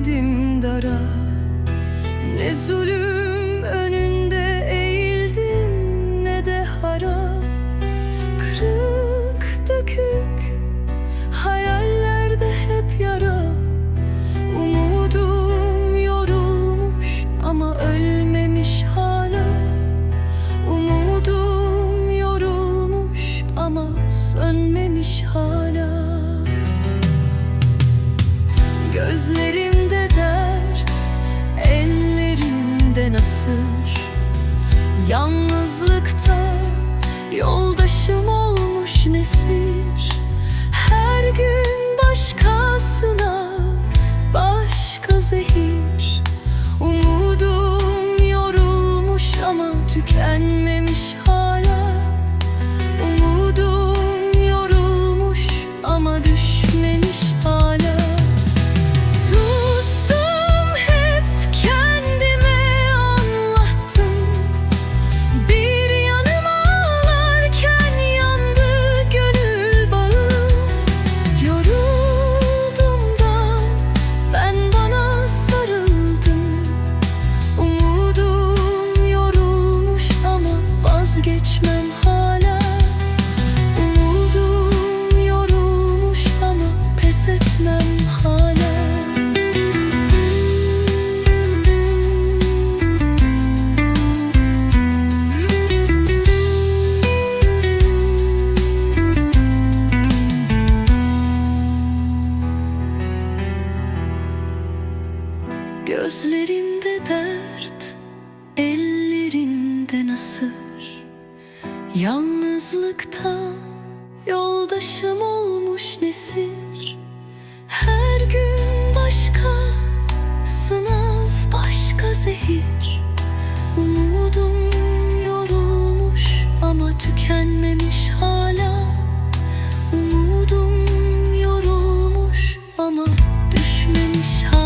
Eğilmedim dara. Ne zulüm önünde eğildim Ne de hara. Kırık dökük Hayallerde hep yara. Umudum yorulmuş Ama ölmemiş hala. Umudum yorulmuş Ama sönmemiş hala. Gözlerimde Yalnızlıkta yoldaşım olmuş nesir. Her gün başkasına başka zehir. Umudum yorulmuş ama tükenmemiş vazgeçmem hala. Umudum yorulmuş ama pes etmem hala. Gözlerimde dert, ellerinde nasır Yalnızlıkta yoldaşım olmuş nesir. Her gün başka sınav başka zehir. Umudum yorulmuş ama tükenmemiş hala. Umudum yorulmuş ama düşmemiş hala.